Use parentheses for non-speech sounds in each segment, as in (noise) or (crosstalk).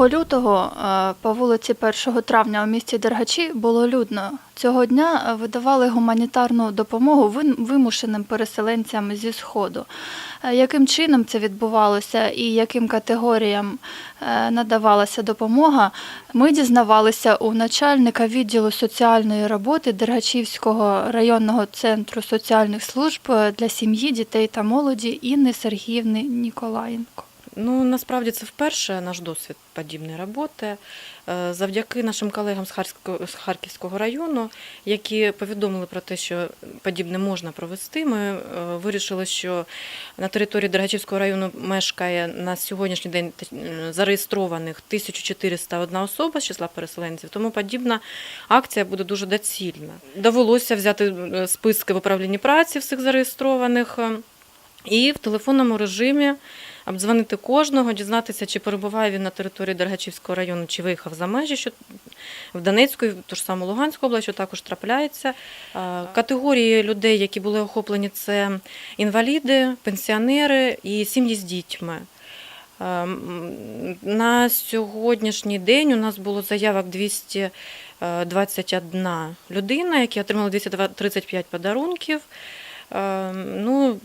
2 лютого е, по вулиці 1 травня у місті Дергачі було людно. Цього дня е, видавали гуманітарну допомогу вимушеним переселенцям зі Сходу. Е, Яким чином це відбувалося і яким категоріям надавалася допомога, ми дізнавалися у начальника відділу соціальної роботи Дергачівського районного центру соціальних служб для сім'ї, дітей та молоді Інни Сергіївни Ніколаєнко. Ну насправді це вперше наш досвід подібної роботи. Е, Завдяки нашим колегам з Харківського, району, які повідомили про те, що подібне можна провести. Ми е, вирішили, що на території Дергачівського району мешкає на сьогоднішній день е, зареєстрованих 1401 особа з числа переселенців. Тому подібна акція буде дуже доцільна. Довелося взяти списки в управлінні праці всіх зареєстрованих і в телефонному режимі обдзвонити кожного, дізнатися, чи перебуває він на території Дергачівського району, чи виїхав за межі, що в Донецьку, і ту ж саму Луганську область, що також трапляється. Е, Категорії людей, які були охоплені, це інваліди, пенсіонери і сім'ї з дітьми. Е, На сьогоднішній день у нас було заявок 221 людина, які отримали 235 подарунків. Е, Ну,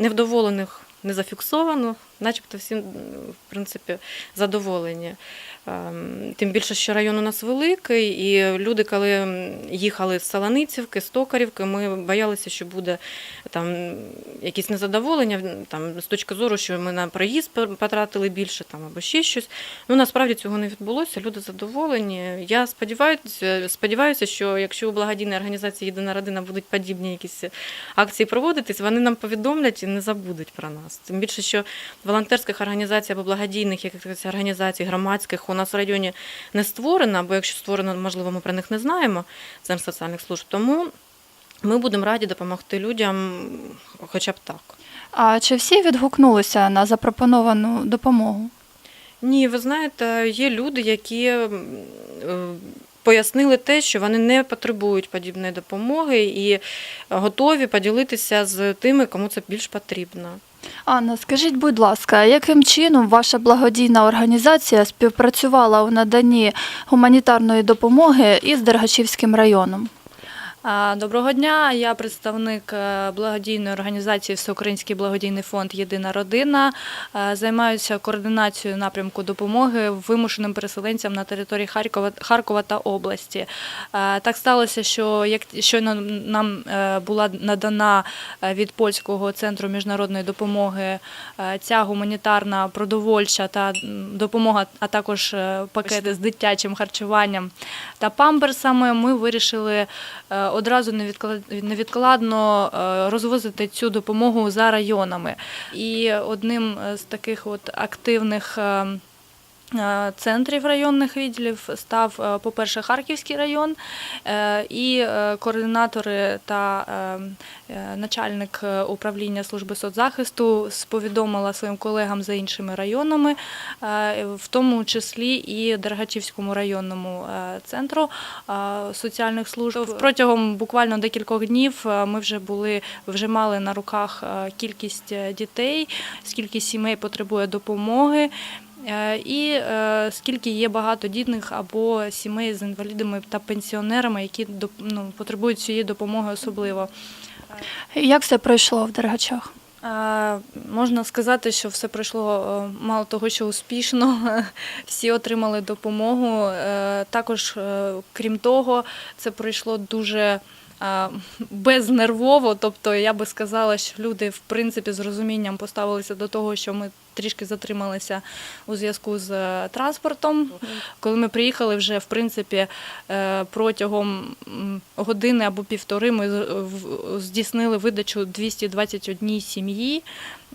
невдоволених не зафіксовано, начебто всі, в принципі, задоволені. Ем, Тим більше, що район у нас великий, і люди, коли їхали з Саланицівки, з Токарівки, ми боялися, що буде там якісь незадоволення там, з точки зору, що ми на проїзд потратили більше там, або ще щось. Ну, насправді цього не відбулося, люди задоволені. Я сподіваюся, сподіваюся, що якщо у благодійній організації Єдина родина будуть подібні якісь акції проводитись, вони нам повідомлять і не забудуть про нас. Тим більше, що волонтерських організацій або благодійних якихось організацій, громадських у нас в районі не створено, або якщо створено, можливо, ми про них не знаємо, центр соціальних служб. Тому ми будемо раді допомогти людям хоча б так. А чи всі відгукнулися на запропоновану допомогу? Ні, ви знаєте, є люди, які е, пояснили те, що вони не потребують подібної допомоги і готові поділитися з тими, кому це більш потрібно. Анна, скажіть, будь ласка, яким чином ваша благодійна організація співпрацювала у наданні гуманітарної допомоги із Дергачівським районом? Доброго дня. Я представник е, благодійної організації Всеукраїнський благодійний фонд Єдина родина. Е, Займаюся координацією напрямку допомоги вимушеним переселенцям на території Харкова, Харкова та області. Е, Так сталося, що як щойно нам була надана від польського центру міжнародної допомоги ця гуманітарна продовольча та допомога, а також пакети з дитячим харчуванням та памперсами, ми вирішили одразу невідклад- невідкладно е, розвозити цю допомогу за районами. І одним з таких от активних. Е, Центрів районних відділів став, е, по-перше, Харківський район, е, і координатори та начальник управління служби соцзахисту сповідомила своїм колегам за іншими районами, в тому числі і Дергачівському районному центру соціальних служб. Протягом буквально декількох днів ми вже були вже мали на руках кількість дітей, скільки сімей потребує допомоги. Е, І е, скільки є багатодітних або сімей з інвалідами та пенсіонерами, які ну, потребують цієї допомоги особливо. Як все пройшло в Дергачах? Е, Можна сказати, що все пройшло мало того, що успішно. (laughs) Всі отримали допомогу. Також, крім того, це пройшло дуже безнервово. Тобто, я би сказала, що люди в принципі з розумінням поставилися до того, що ми трішки затрималися у зв'язку з е, транспортом. Коли ми приїхали, вже в принципі е, протягом години або півтори ми в- здійснили видачу 221 сім'ї,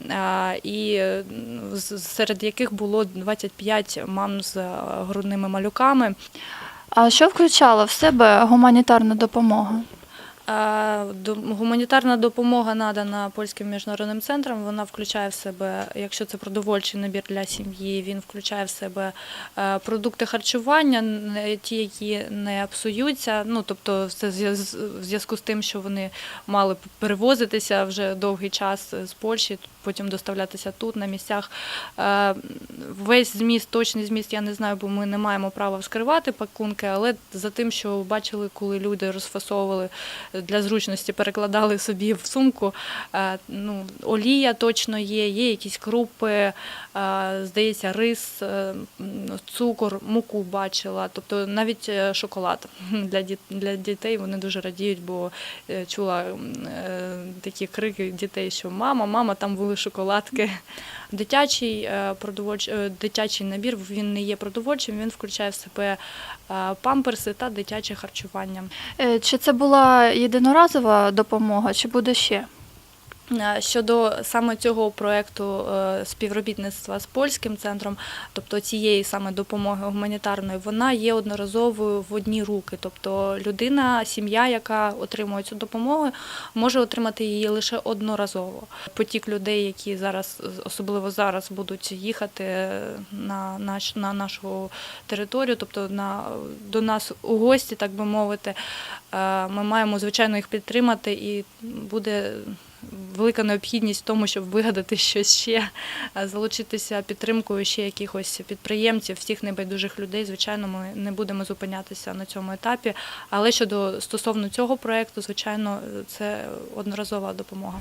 е, і е, серед яких було 25 мам з е, грудними малюками. А що включала в себе гуманітарна допомога? Гуманітарна допомога надана польським міжнародним центром. Вона включає в себе, якщо це продовольчий набір для сім'ї, він включає в себе е, продукти харчування, ті, які не псуються. Ну тобто, це в зв'язку з тим, що вони мали перевозитися вже довгий час з Польщі. Потім доставлятися тут, на місцях. Е, Весь зміст, точний зміст, я не знаю, бо ми не маємо права вскривати пакунки, але за тим, що бачили, коли люди розфасовували для зручності, перекладали собі в сумку. е, Ну, олія точно є, є якісь крупи, е, здається, рис, цукор, муку бачила, тобто навіть шоколад (laughs) для діт- для дітей вони дуже радіють, бо чула такі крики дітей, що мама, мама, там були шоколадки. Дитячий е, продовольч... е, дитячий набір він не є продовольчим, він включає в себе е, памперси та дитяче харчування. Чи це була єдиноразова допомога, чи буде ще? Е, Щодо саме цього проекту е, співробітництва з польським центром, тобто цієї саме допомоги гуманітарної, вона є одноразовою в одні руки. Тобто людина, сім'я, яка отримує цю допомогу, може отримати її лише одноразово. Потік людей, які зараз, особливо зараз, будуть їхати на, наш, на нашу територію, тобто на, до нас у гості, так би мовити, е, ми маємо звичайно їх підтримати, і буде велика необхідність в тому, щоб вигадати щось ще, залучитися підтримкою ще якихось підприємців, всіх небайдужих людей. Звичайно, ми не будемо зупинятися на цьому етапі. Але щодо стосовно цього проекту, звичайно, це одноразова допомога.